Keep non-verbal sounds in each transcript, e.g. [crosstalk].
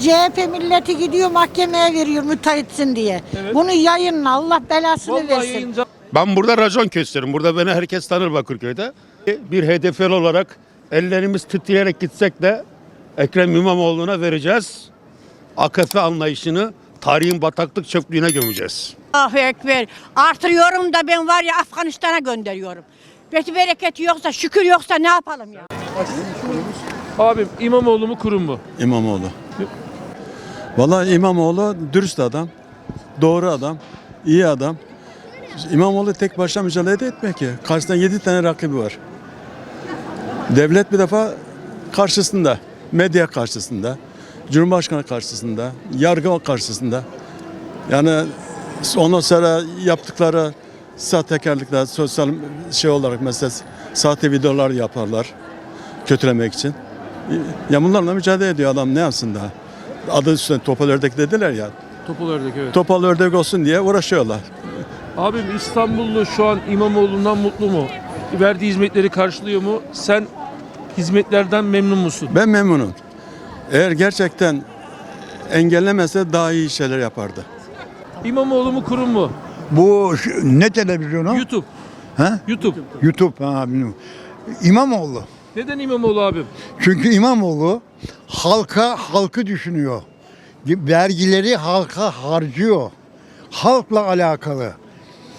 CHP milleti gidiyor mahkemeye veriyor müteahhitsin diye. Evet. Bunu yayınla Allah belasını Vallahi versin. yayınca Ben burada racon kesiyorum. Burada beni herkes tanır Bakırköy'de. Bir hedefel olarak ellerimiz titreyerek gitsek de Ekrem İmamoğlu'na vereceğiz. AKP anlayışını tarihin bataklık çöplüğüne gömeceğiz. Allahu Ekber. Artırıyorum da ben var ya Afganistan'a gönderiyorum. Peki bereketi yoksa, şükür yoksa ne yapalım ya? abim İmamoğlu mu kurum mu? İmamoğlu. Vallahi İmamoğlu dürüst adam, doğru adam, iyi adam. İmamoğlu tek başına mücadele etmiyor ki. Karşısında 7 tane rakibi var. Devlet bir defa karşısında, medya karşısında, Cumhurbaşkanı karşısında, yargı karşısında. Yani ondan sonra yaptıkları sahtekarlıklar, sosyal şey olarak mesela sahte videolar yaparlar kötülemek için. Ya bunlarla mücadele ediyor adam ne yapsın daha? Adı üstüne topal ördek dediler ya. Topal Ördek evet. Topal ördek olsun diye uğraşıyorlar. Abim İstanbullu şu an İmamoğlu'ndan mutlu mu? Verdiği hizmetleri karşılıyor mu? Sen hizmetlerden memnun musun? Ben memnunum. Eğer gerçekten engellemese daha iyi şeyler yapardı. İmamoğlu mu kurum mu? Bu şu- ne televizyonu? YouTube. Ha? YouTube. YouTube ha bilmiyorum. İmamoğlu. Neden İmamoğlu abim? Çünkü İmamoğlu halka halkı düşünüyor. Vergileri halka harcıyor. Halkla alakalı.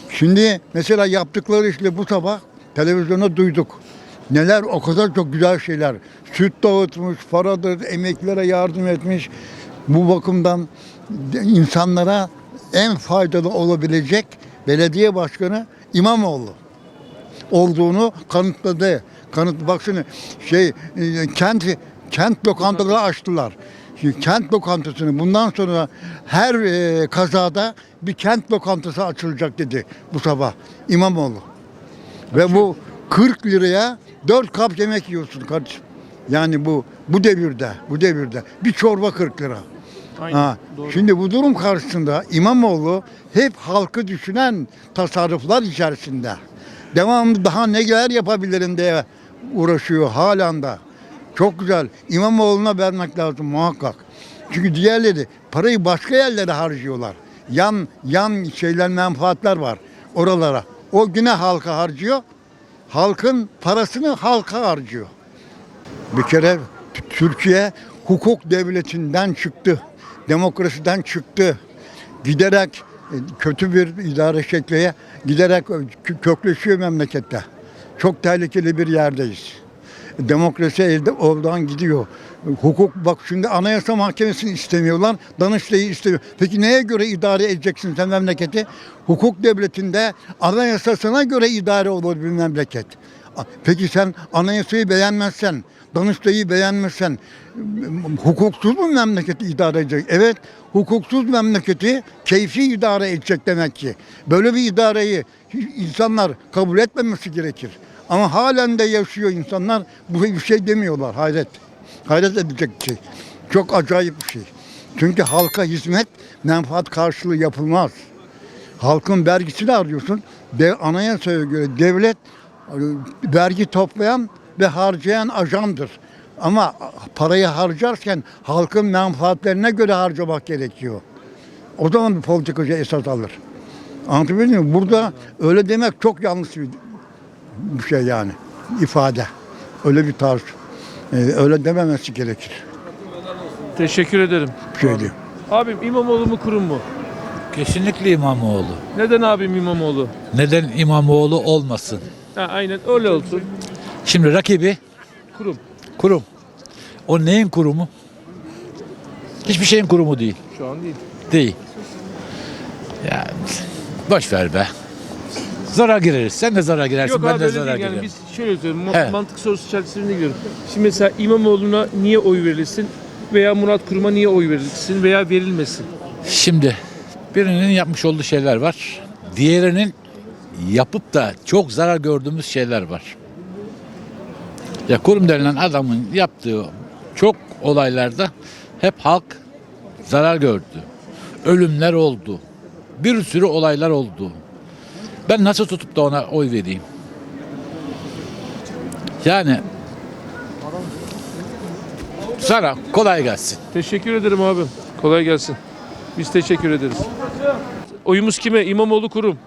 Şimdi mesela yaptıkları işte bu sabah televizyonda duyduk. Neler o kadar çok güzel şeyler. Süt dağıtmış, paradır, emeklilere yardım etmiş. Bu bakımdan insanlara en faydalı olabilecek belediye başkanı İmamoğlu olduğunu kanıtladı. Kanıt bak şimdi şey e, kent kent lokantaları açtılar. Şimdi kent lokantasını bundan sonra her e, kazada bir kent lokantası açılacak dedi bu sabah İmamoğlu. Ve bu 40 liraya 4 kap yemek yiyorsun kardeşim. Yani bu bu devirde, bu devirde bir çorba 40 lira. Aynen. Ha, Doğru. şimdi bu durum karşısında İmamoğlu hep halkı düşünen tasarruflar içerisinde. Devamlı daha neler yapabilirim diye uğraşıyor halen de. Çok güzel. İmamoğlu'na vermek lazım muhakkak. Çünkü diğerleri parayı başka yerlere harcıyorlar. Yan yan şeyler menfaatler var oralara. O güne halka harcıyor. Halkın parasını halka harcıyor. Bir kere Türkiye hukuk devletinden çıktı. Demokrasiden çıktı. Giderek e, kötü bir idare şekliye giderek kö- kökleşiyor memlekette. Çok tehlikeli bir yerdeyiz. Demokrasi elde oradan gidiyor. Hukuk bak şimdi anayasa mahkemesini istemiyorlar. Danıştay'ı istemiyor. Peki neye göre idare edeceksin sen memleketi? Hukuk devletinde anayasasına göre idare olur bir memleket. Peki sen anayasayı beğenmezsen, Danıştay'ı beğenmezsen hukuksuz mu memleketi idare edecek? Evet, hukuksuz memleketi keyfi idare edecek demek ki. Böyle bir idareyi insanlar kabul etmemesi gerekir. Ama halen de yaşıyor insanlar. Bu bir şey demiyorlar. Hayret. Hayret edecek bir şey. Çok acayip bir şey. Çünkü halka hizmet menfaat karşılığı yapılmaz. Halkın vergisini arıyorsun. De, anayasaya göre devlet e, vergi toplayan ve harcayan ajandır. Ama parayı harcarken halkın menfaatlerine göre harcamak gerekiyor. O zaman bir politikacı esas alır. Anlatabiliyor muyum? Burada öyle demek çok yanlış bir, bir şey yani. ifade. Öyle bir tarz. Ee, öyle dememesi gerekir. Teşekkür ederim. Bir şey değil. Abim İmamoğlu mu kurum mu? Kesinlikle İmamoğlu. Neden abim İmamoğlu? Neden İmamoğlu olmasın? Ha, aynen öyle olsun. Şimdi rakibi Kurum. kurum. O neyin kurumu? Hiçbir şeyin kurumu değil. Şu an değil. Değil. Yani boş ver be. Zara gireriz. Sen de zara girersin. Yok ben abi de öyle zara değil yani girerim. biz şöyle söylüyorum ma- He. mantık sorusu çerçevesinde gidiyorum. Şimdi mesela İmamoğlu'na niye oy verilsin veya Murat Kurum'a niye oy verilsin veya verilmesin? Şimdi birinin yapmış olduğu şeyler var. Diğerinin yapıp da çok zarar gördüğümüz şeyler var. Ya kurum denilen adamın yaptığı çok olaylarda hep halk zarar gördü. Ölümler oldu. Bir sürü olaylar oldu. Ben nasıl tutup da ona oy vereyim? Yani Sana kolay gelsin. Teşekkür ederim abim. Kolay gelsin. Biz teşekkür ederiz. Oyumuz kime? İmamoğlu kurum.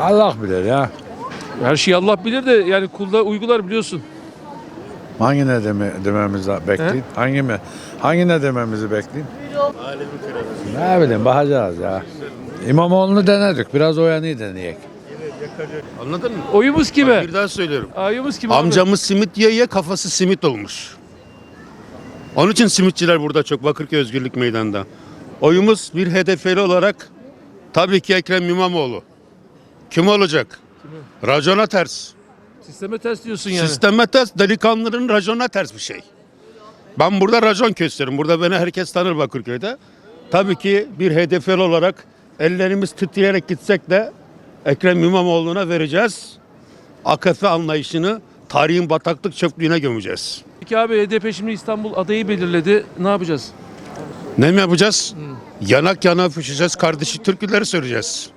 Allah bilir ya. Her şeyi Allah bilir de yani kulda uygular biliyorsun. Hangi ne deme, dememizi bekleyin? Hangi mi? Hangi ne dememizi bekleyin? Ne bileyim bakacağız ya. İmamoğlu'nu denedik. Biraz o yanıyı deneyek. Anladın mı? Oyumuz kime? Bir daha söylüyorum. Oyumuz kime? Amcamız simit yiye yiye kafası simit olmuş. Onun için simitçiler burada çok Bakırköy Özgürlük Meydanı'nda. Oyumuz bir hedefeli olarak tabii ki Ekrem İmamoğlu. Kim olacak? Racona ters. Sisteme ters diyorsun yani. Sisteme ters, delikanlının racona ters bir şey. Ben burada racon kösteririm. Burada beni herkes tanır Bakırköy'de. Tabii ki bir hedefeli olarak ellerimiz titreyerek gitsek de Ekrem İmamoğlu'na vereceğiz. AKP anlayışını tarihin bataklık çöplüğüne gömeceğiz. Peki abi HDP şimdi İstanbul adayı belirledi. Ne yapacağız? Ne mi yapacağız? Yanak yana öpüşeceğiz, kardeşi türküleri söyleyeceğiz.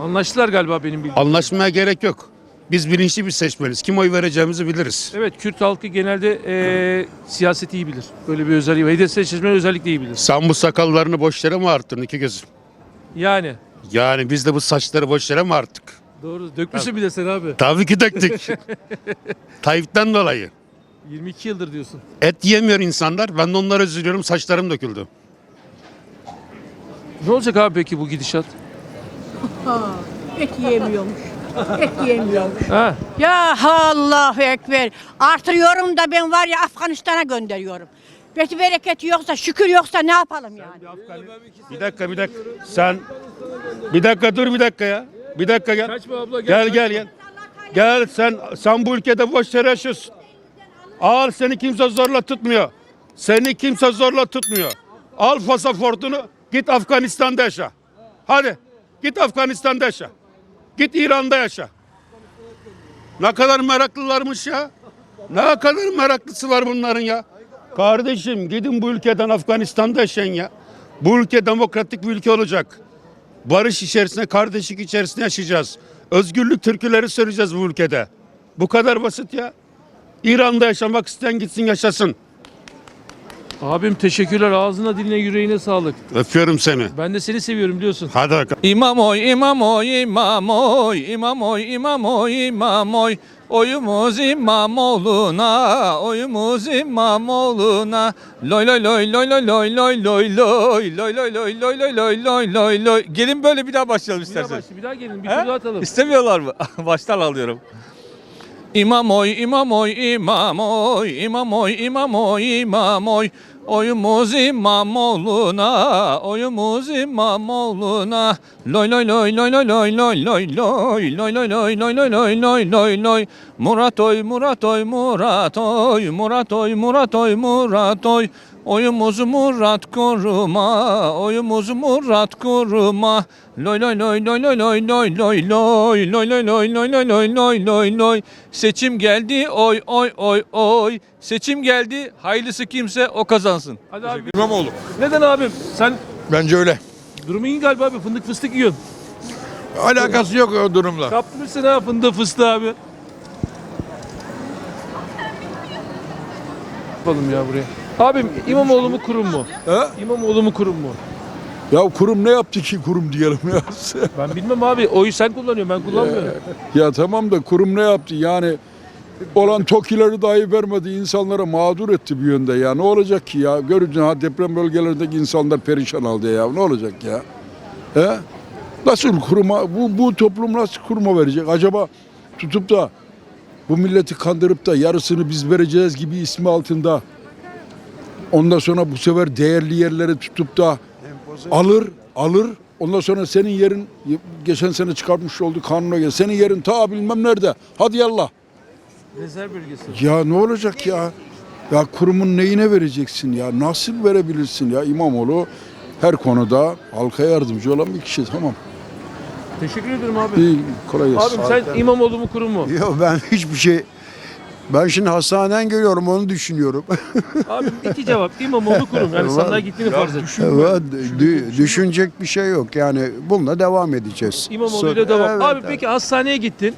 Anlaştılar galiba benim bildiğim. Anlaşmaya gerek yok. Biz bilinçli bir seçmeniz. Kim oy vereceğimizi biliriz. Evet Kürt halkı genelde eee siyaseti iyi bilir. Böyle bir özelliği var. HDP seçmeni özellikle iyi bilir. Sen bu sakallarını boş yere mi arttırdın iki gözüm? Yani. Yani biz de bu saçları boş yere mi arttık? Doğru. Dökmüşsün bir de sen abi. Tabii ki döktük. [laughs] Tayyip'ten dolayı. 22 yıldır diyorsun. Et yemiyor insanlar. Ben de onlara üzülüyorum. Saçlarım döküldü. Ne olacak abi peki bu gidişat? [laughs] Et yiyemiyormuş. Et yiyemiyormuş. Ha? Ya Allahu Ekber. Artırıyorum da ben var ya Afganistan'a gönderiyorum. Belki bereketi yoksa, şükür yoksa ne yapalım yani? Bir dakika bir dakika. Sen bir dakika dur bir dakika ya. Bir dakika gel. Kaçma abla Gel gel gel. Gel sen sen bu ülkede boş yere yaşıyorsun. Al seni kimse zorla tutmuyor. Seni kimse zorla tutmuyor. Al pasaportunu git Afganistan'da yaşa. Hadi git Afganistan'da yaşa. Git İran'da yaşa. Ne kadar meraklılarmış ya. Ne kadar meraklısı bunların ya. Kardeşim gidin bu ülkeden Afganistan'da yaşayın ya. Bu ülke demokratik bir ülke olacak. Barış içerisinde, kardeşlik içerisinde yaşayacağız. Özgürlük türküleri söyleyeceğiz bu ülkede. Bu kadar basit ya. İran'da yaşamak isteyen gitsin yaşasın. Abim teşekkürler. Ağzına diline yüreğine sağlık. Öpüyorum seni. Ben de seni seviyorum biliyorsun. Hadi bakalım. İmamoy, imamoy, imamoy, imamoy, imamoy, imamoy. Oyumuz İmamoğlu'na, oyumuz İmamoğlu'na. Loy loy loy loy loy loy loy loy loy loy loy loy loy loy loy loy loy loy. Gelin böyle bir daha başlayalım Bir daha, isterseniz. başla, bir daha gelin. Bir He? tur daha atalım. İstemiyorlar mı? Baştan alıyorum. İmamoy, imamoy, imamoy, imamoy, imamoy, imamoy. Oyumuz İmamoğlu'na, oyumuz İmamoğlu'na. Loy loy loy loy loy loy loy loy loy loy loy loy loy loy loy loy loy loy. Murat oy, Murat oy, Murat oy, Murat oy, Murat oy, Murat oy. Oyumuz Murat koruma, oyumuz Murat koruma. Loy loy loy loy loy loy loy loy loy loy loy loy loy loy loy loy loy loy. Seçim geldi oy oy oy oy. Seçim geldi hayırlısı kimse o kazansın. Hadi abi. İmamoğlu. Neden abim? Sen Bence öyle. durumu iyi galiba abi. Fındık fıstık yiyorsun. Alakası yok o durumla. Kaptırmışsın ha fındığı fıstığı abi. Yapalım ya buraya. Abim İmamoğlu mu kurum mu? He? İmamoğlu mu kurum mu? Ya kurum ne yaptı ki kurum diyelim ya. [laughs] Ben bilmem abi. Oyu sen kullanıyorsun. Ben kullanmıyorum. ya tamam da kurum ne yaptı yani olan TOKİ'leri dahi vermedi insanlara mağdur etti bir yönde ya. Ne olacak ki ya? Görücün ha deprem bölgelerindeki insanlar perişan aldı ya. Ne olacak ya? He? Nasıl kuruma bu bu toplum nasıl kuruma verecek? Acaba tutup da bu milleti kandırıp da yarısını biz vereceğiz gibi ismi altında ondan sonra bu sefer değerli yerleri tutup da alır alır ondan sonra senin yerin geçen sene çıkartmış olduğu kanuna göre senin yerin ta bilmem nerede hadi yallah Rezerv bölgesi. ya ne olacak ya ya kurumun neyine vereceksin ya nasıl verebilirsin ya İmamoğlu her konuda halka yardımcı olan bir kişi tamam Teşekkür ederim abi. iyi kolay gelsin. Abim sen İmamoğlu mu kurum mu? Yok ben hiçbir şey ben şimdi hastaneden geliyorum onu düşünüyorum. [laughs] Abim iki cevap. İmamoğlu kurum. Yani sandığa gittiğini farz et. Evet, dü- düşünecek bir şey yok yani bununla devam edeceğiz. İmamoğlu ile devam. Evet, abi evet. peki hastaneye gittin.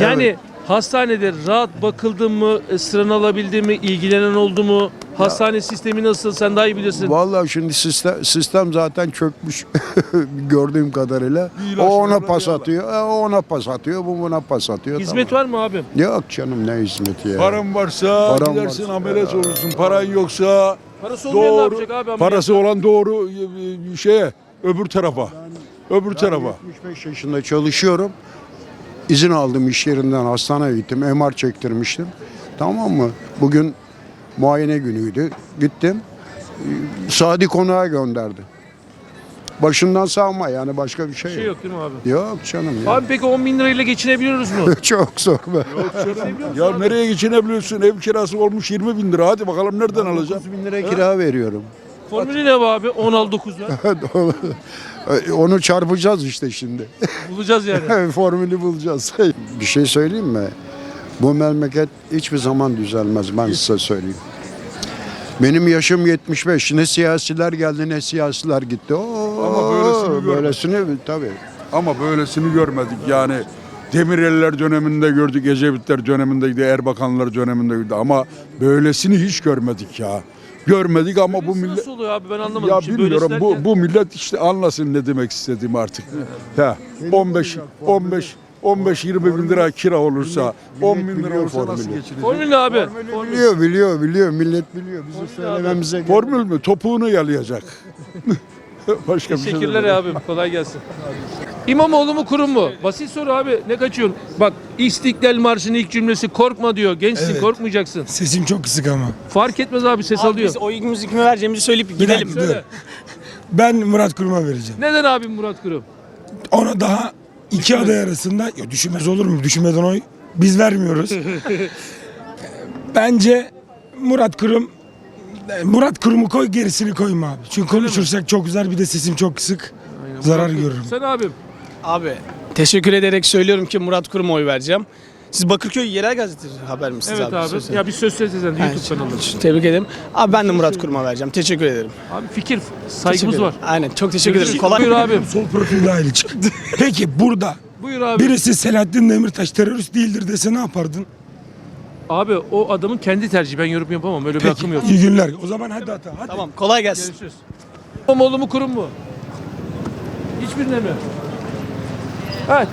Yani Hastanede rahat bakıldın mı, e, sıranı alabildin mi, ilgilenen oldu mu? Hastane sistemi nasıl? Sen daha iyi bilirsin. Vallahi şimdi sistem, sistem zaten çökmüş [laughs] gördüğüm kadarıyla. O ona pas atıyor, e, o ona pas atıyor, bu buna pas atıyor. Hizmet tamam. var mı abim? Yok canım ne hizmeti ya. Paran varsa Paran gidersin varsa- ameliyat olursun. Paran yoksa Parası olmayan ne doğru yapacak abi? ameliyat? parası olan doğru e, e, şeye öbür tarafa. Öbür tarafa. 75 yaşında çalışıyorum. İzin aldım iş yerinden hastaneye gittim. MR çektirmiştim. Tamam mı? Bugün muayene günüydü. Gittim. Sadi konağa gönderdi. Başından sağma yani başka bir şey, Bir şey yok. yok değil mi abi? Yok canım ya. Abi peki 10 bin lirayla geçinebiliyoruz mu? [laughs] Çok zor be. Ya nereye geçinebiliyorsun? Ev kirası olmuş 20 bin lira. Hadi bakalım nereden alacaksın? 9 bin lira kira veriyorum. Formülü ne bu abi? 10 al 9 ver. [laughs] Onu çarpacağız işte şimdi. Bulacağız yani. [laughs] Formülü bulacağız. [laughs] bir şey söyleyeyim mi? Bu memleket hiçbir zaman düzelmez ben size söyleyeyim. Benim yaşım 75. Ne siyasiler geldi ne siyasiler gitti. Oo, Ama böylesini görmedik. böylesini tabii. Ama böylesini görmedik yani. Demireliler döneminde gördük, Ecevitler dönemindeydi, Erbakanlar dönemindeydi ama böylesini hiç görmedik ya. Görmedik ama bu Böylesi millet Nasıl oluyor abi ben anlamadım. ya Şimdi bilmiyorum böylesi bu derken- bu millet işte anlasın ne demek istediğimi artık. Ha 15 15 15 20 bin lira kira olursa 10 bin lira olursa nasıl formülü. geçirecek? Formül ne abi? Biliyor biliyor biliyor millet biliyor. Bizim söylememize gerek Formül mü? Topuğunu yalayacak. [laughs] [laughs] Başka bir şey Teşekkürler abim. Kolay gelsin. İmamoğlu mu kurum mu? Basit soru abi. Ne kaçıyorsun? Bak İstiklal Marşı'nın ilk cümlesi korkma diyor. Gençsin korkmayacaksın. Sesim çok kısık ama. Fark etmez abi ses alıyor. Biz oyumuzu kime vereceğimizi söyleyip gidelim. dakika, Söyle. Ben Murat Kurum'a vereceğim. Neden abim Murat Kurum? Ona daha iki aday arasında ya düşünmez olur mu? Düşünmeden oy biz vermiyoruz. [laughs] Bence Murat Kurum Murat Kurum'u koy gerisini koyma abi. Çünkü konuşursak çok güzel bir de sesim çok kısık. Zarar görürüm. Sen abim. Abi teşekkür ederek söylüyorum ki Murat Kurum'a oy vereceğim. Siz Bakırköy Yerel Gazetesi haber misiniz Evet abi? abi. Söz- Ya bir söz söylesene Ha, YouTube kanalı. Tebrik ederim. Abi ben de Murat Kurum'a vereceğim. Teşekkür ederim. Abi fikir, Teşekkür saygımız var. ederim. Aynen çok teşekkür ederim. Kolay Buyur abim. Sol profil dahil çık. [laughs] Peki burada Buyur abi. birisi Selahattin Demirtaş terörist değildir dese ne yapardın? Abi o adamın kendi tercihi. Ben yorum yapamam. Öyle bir hakkım yok. İyi günler. O zaman hadi hata. Hadi. Tamam kolay gelsin. Görüşürüz. İmamoğlu mu kurum mu? Hiçbirine mi? Evet.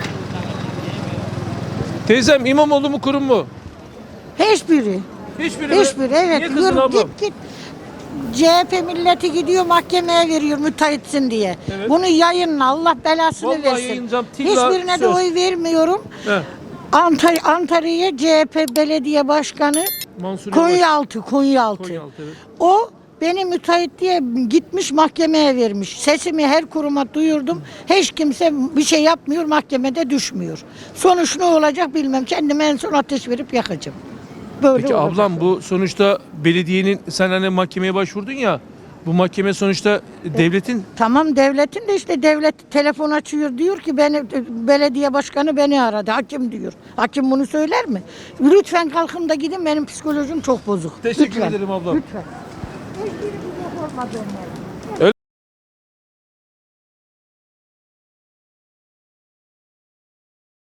Teyzem İmamoğlu mu kurum mu? Hiçbiri. Hiçbiri mi? Hiçbiri evet. Niye kızın Yürü, ablam? git git. CHP milleti gidiyor mahkemeye veriyor müteahhitsin diye. Evet. Bunu yayınla Allah belasını Vallahi versin. yayınlayacağım. Tilla Hiçbirine de söz. oy vermiyorum. He. Antalya, Antalya'ya CHP belediye başkanı Mansur Yavaş. Konyaaltı, Konyaaltı. Konyaaltı, evet. O beni müteahhit diye gitmiş mahkemeye vermiş. Sesimi her kuruma duyurdum. Hiç kimse bir şey yapmıyor, mahkemede düşmüyor. Sonuç ne olacak bilmem. Kendime en son ateş verip yakacağım. Böyle Peki olacak. ablam bu sonuçta belediyenin sen hani mahkemeye başvurdun ya bu mahkeme sonuçta devletin Tamam devletin de işte devlet telefon açıyor diyor ki beni belediye başkanı beni aradı. Hakim diyor. Hakim bunu söyler mi? Lütfen kalkın da gidin benim psikolojim çok bozuk. teşekkür Lütfen. ederim ablam. Lütfen. Hiçbirimiz yok olmadı onlar.